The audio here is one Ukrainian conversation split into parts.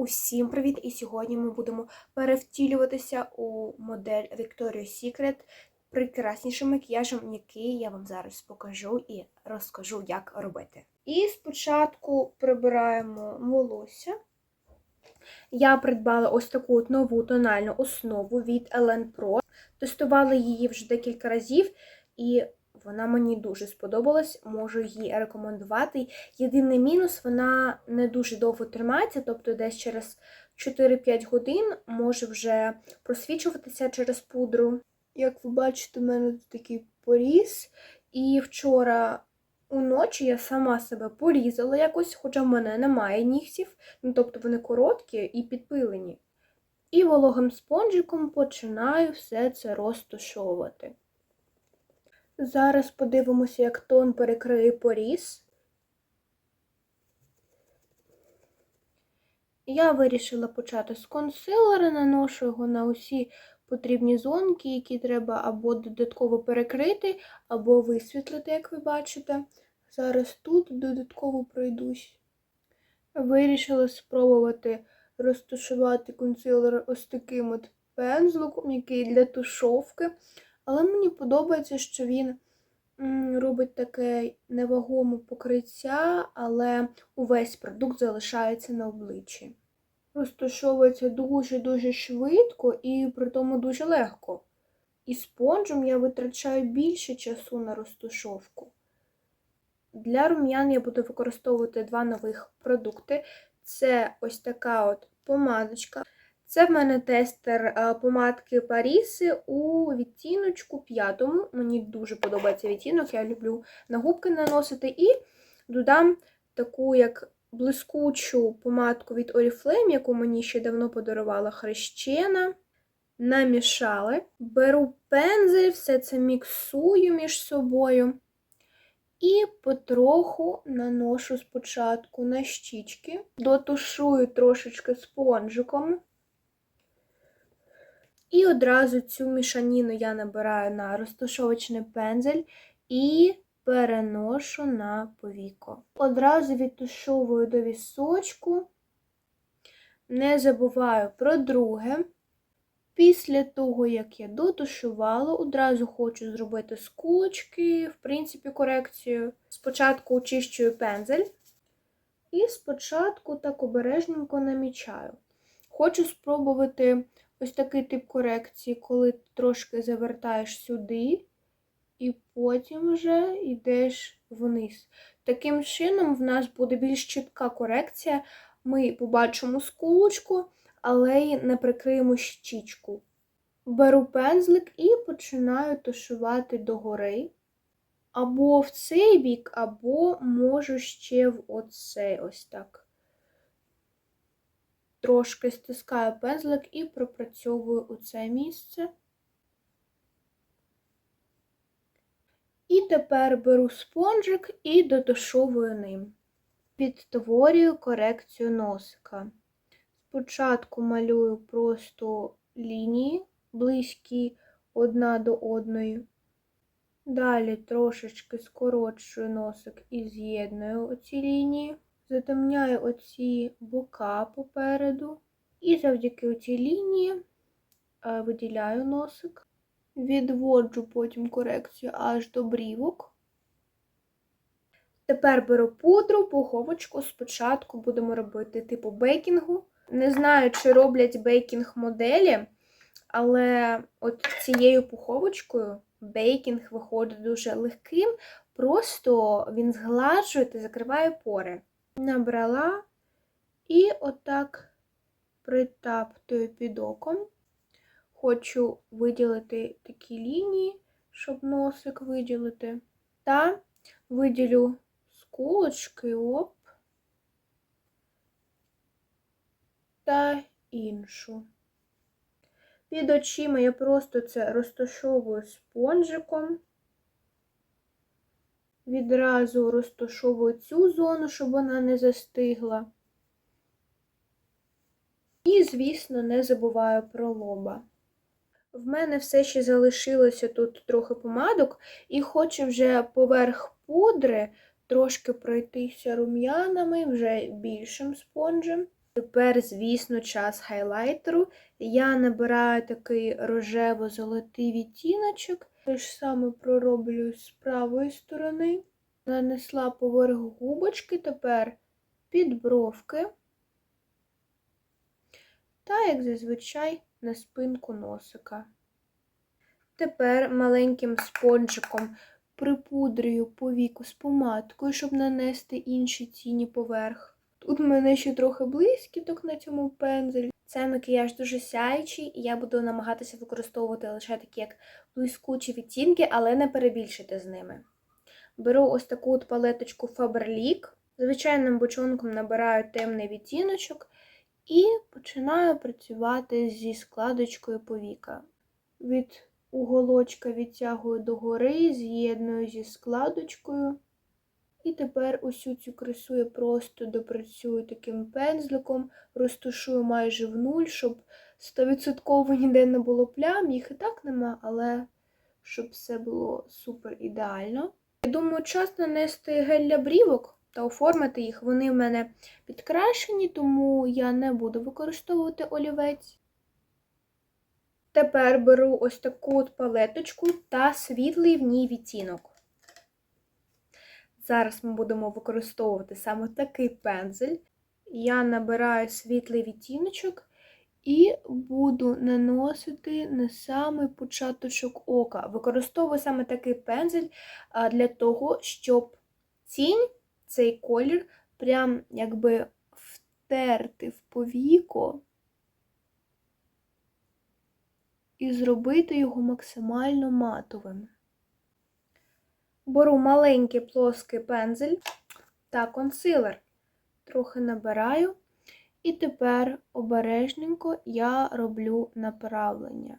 Усім привіт! І сьогодні ми будемо перевтілюватися у модель Victoria's Secret прекраснішим макіяжем, який я вам зараз покажу і розкажу, як робити. І спочатку прибираємо волосся. Я придбала ось таку нову тональну основу від Ellen Pro. Тестувала її вже декілька разів, і вона мені дуже сподобалась, можу її рекомендувати. Єдиний мінус, вона не дуже довго тримається, тобто десь через 4-5 годин може вже просвічуватися через пудру. Як ви бачите, у мене тут такий поріз. І вчора уночі я сама себе порізала якось, хоча в мене немає нігтів, ну тобто вони короткі і підпилені. І вологим спонжиком починаю все це розташовувати. Зараз подивимося, як тон перекриє поріз. Я вирішила почати з консилера, наношу його на усі потрібні зонки, які треба або додатково перекрити, або висвітлити, як ви бачите. Зараз тут додатково пройдусь. Вирішила спробувати розташувати консилер ось таким от пензликом, який для тушовки. Але мені подобається, що він робить таке невагоме покриття, але увесь продукт залишається на обличчі. Розташовується дуже-дуже швидко і при тому дуже легко. І спонжем я витрачаю більше часу на розташовку. Для рум'ян я буду використовувати два нових продукти. Це ось така от помадочка. Це в мене тестер помадки Паріси у відтіночку п'ятому. Мені дуже подобається відтінок, я люблю на губки наносити. І додам таку як блискучу помадку від Oriflame, яку мені ще давно подарувала хрещена. Намішали. Беру пензель, все це міксую між собою. І потроху наношу спочатку на щічки, дотушую трошечки спонжиком. І одразу цю мішаніну я набираю на розташовочний пензель і переношу на повіко. Одразу відтушовую до вісочку, не забуваю про друге. Після того, як я дотушувала, одразу хочу зробити скулочки, в принципі, корекцію. Спочатку очищую пензель і спочатку так обережненько намічаю. Хочу спробувати ось такий тип корекції, коли трошки завертаєш сюди, і потім вже йдеш вниз. Таким чином, в нас буде більш чітка корекція. Ми побачимо скулочку, але й не прикриємо щічку. Беру пензлик і починаю тушувати догори. Або в цей бік, або можу ще в оцей ось так трошки стискаю пензлик і пропрацьовую у це місце. І тепер беру спонжик і дотушовую ним. Відтворюю корекцію носика. Спочатку малюю просто лінії, близькі одна до одної. Далі трошечки скорочую носик і з'єдную оці лінії затемняю оці бока попереду. І завдяки цій лінії е, виділяю носик, відводжу потім корекцію аж до брівок. Тепер беру пудру, пуховочку. Спочатку будемо робити типу бейкінгу. Не знаю, чи роблять бейкінг моделі, але от цією пуховочкою бейкінг виходить дуже легким, просто він згладжує та закриває пори набрала і отак притаптую під оком. Хочу виділити такі лінії, щоб носик виділити. Та виділю скулочки, оп, та іншу. Під очима я просто це розташовую спонжиком. Відразу розташовую цю зону, щоб вона не застигла. І, звісно, не забуваю про лоба. В мене все ще залишилося тут трохи помадок, і хочу вже поверх пудри трошки пройтися рум'янами, вже більшим спонжем. Тепер, звісно, час хайлайтеру. Я набираю такий рожево-золотий відтіночок. Те ж саме пророблю з правої сторони. Нанесла поверх губочки, тепер під бровки. Та, як зазвичай, на спинку носика. Тепер маленьким спонжиком припудрюю повіку з помадкою, щоб нанести інші тіні поверх. Тут в мене ще трохи блискіток на цьому пензелі. Це макіяж дуже сяючий, і я буду намагатися використовувати лише такі як блискучі відтінки, але не перебільшити з ними. Беру ось таку от палеточку Faberlic. Звичайним бочонком набираю темний відтіночок і починаю працювати зі складочкою повіка. Від уголочка відтягую догори, з'єдную зі складочкою. І тепер усю цю красу я просто допрацюю таким пензликом, розташую майже в нуль, щоб 100% ніде не було плям, їх і так нема, але щоб все було супер ідеально. Я думаю, час нанести гель для брівок та оформити їх. Вони в мене підкрашені, тому я не буду використовувати олівець. Тепер беру ось таку от палеточку та світлий в ній відтінок. Зараз ми будемо використовувати саме такий пензель. Я набираю світлий відтіночок і буду наносити на самий початочок ока. Використовую саме такий пензель для того, щоб тінь, цей колір, прям якби втерти в повіко і зробити його максимально матовим. Беру маленький плоский пензель та консилер. Трохи набираю. І тепер обережненько я роблю направлення.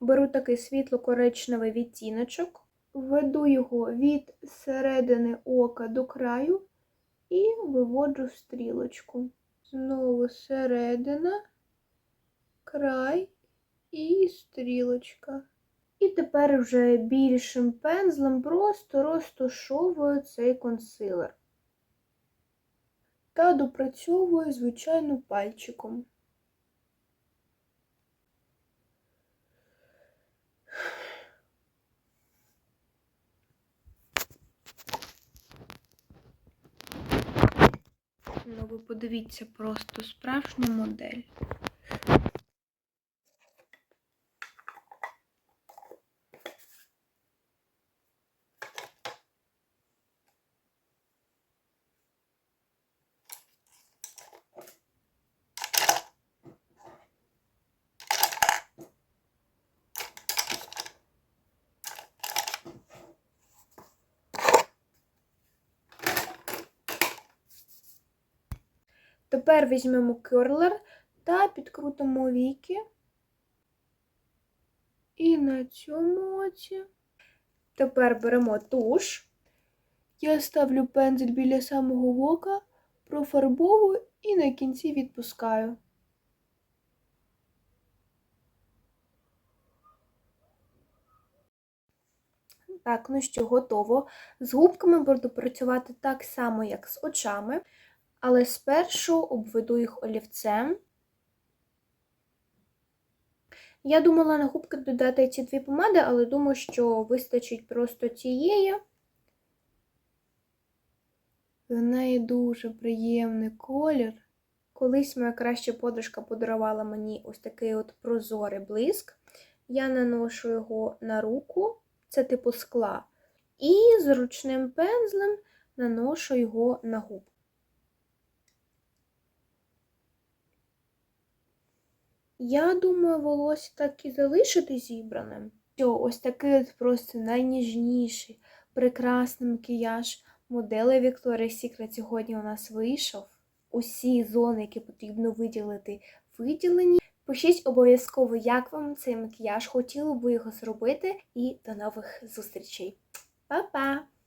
Беру такий світло-коричневий відтіночок, введу його від середини ока до краю і виводжу стрілочку. Знову середина, край і стрілочка. І тепер вже більшим пензлем просто розташовую цей консилер. Та допрацьовую, звичайно, пальчиком. Ну, ви подивіться просто справжню модель. Тепер візьмемо керлер та підкрутимо віки. І на цьому оці. Тепер беремо туш. Я ставлю пензель біля самого ока, профарбовую і на кінці відпускаю. Так, ну що, готово. З губками буду працювати так само, як з очами, але спершу обведу їх олівцем. Я думала на губки додати ці дві помади, але думаю, що вистачить просто цієї. В неї дуже приємний колір. Колись моя краща подружка подарувала мені ось такий от прозорий блиск. Я наношу його на руку, це типу скла, і з ручним пензлем наношу його на губку. Я думаю, волосся так і залишити зібраним. Що, ось такий от просто найніжніший, прекрасний макіяж модели Victoria's Secret сьогодні у нас вийшов. Усі зони, які потрібно виділити, виділені. Пишіть обов'язково, як вам цей макіяж, хотіли би його зробити, і до нових зустрічей. Па-па!